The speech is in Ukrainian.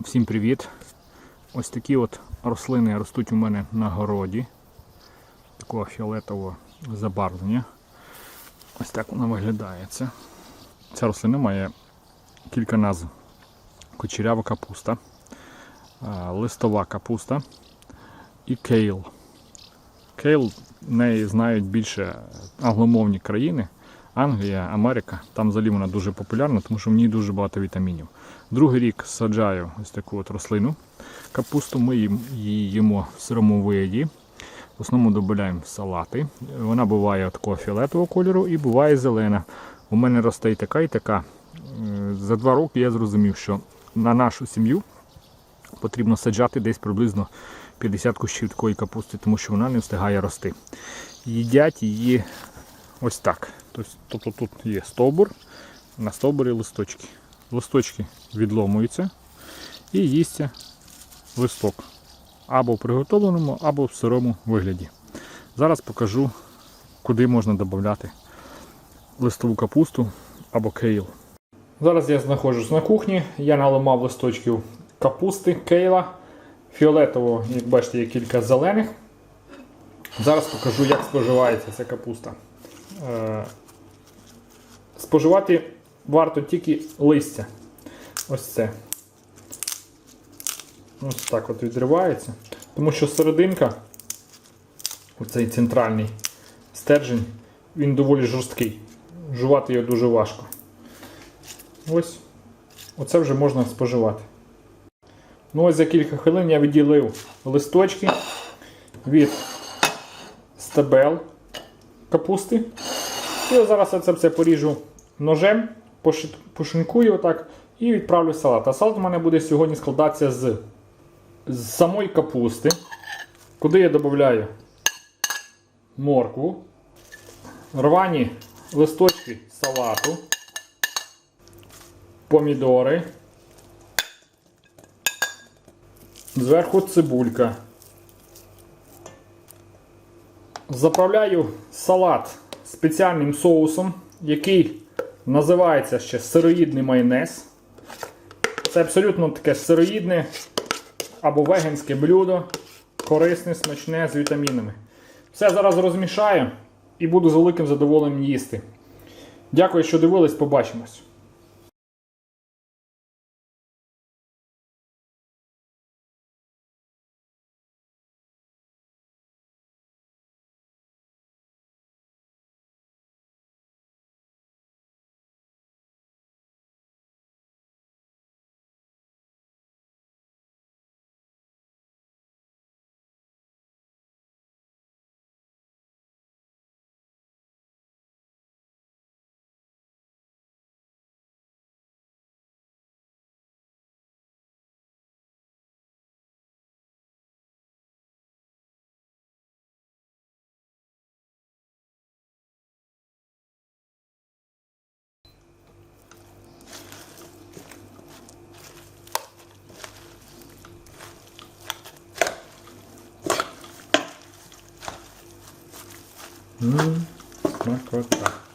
Всім привіт! Ось такі от рослини ростуть у мене на городі. Такого фіолетового забарвлення. Ось так вона виглядає. Ця рослина має кілька назв. Кочерява капуста, листова капуста і кейл. Кейл неї знають більше англомовні країни. Англія, Америка, там взагалі вона дуже популярна, тому що в ній дуже багато вітамінів. Другий рік саджаю ось таку от рослину. Капусту ми її їмо в сирому виді. В основному додаємо салати. Вона буває такого фіолетового кольору і буває зелена. У мене росте і така, і така. Е, За два роки я зрозумів, що на нашу сім'ю потрібно саджати десь приблизно 50 кущів такої капусти, тому що вона не встигає рости. Їдять її ось так. Тобто, тут є стовбур, на стовбурі листочки. Листочки відломуються і їсться листок або в приготовленому, або в сирому вигляді. Зараз покажу, куди можна додати листову капусту або кейл. Зараз я знаходжусь на кухні, я наламав листочків капусти, кейла, фіолетового, як бачите, є кілька зелених. Зараз покажу, як споживається ця капуста. Е, Споживати варто тільки листя. Ось це. Ось так от відривається. Тому що серединка, оцей центральний стержень, він доволі жорсткий. Жувати його дуже важко. Ось. Оце вже можна споживати. Ну ось за кілька хвилин я відділив листочки від стебел капусти. І зараз я це все поріжу ножем, пошинкую отак і відправлю салат. А салат у мене буде сьогодні складатися з, з самої капусти, куди я додаю моркву, рвані листочки салату, помідори, зверху цибулька. Заправляю салат спеціальним соусом, який називається ще сироїдний майонез. Це абсолютно таке сироїдне або веганське блюдо, корисне, смачне з вітамінами. Все зараз розмішаю і буду з великим задоволенням їсти. Дякую, що дивились, побачимось. Смакота.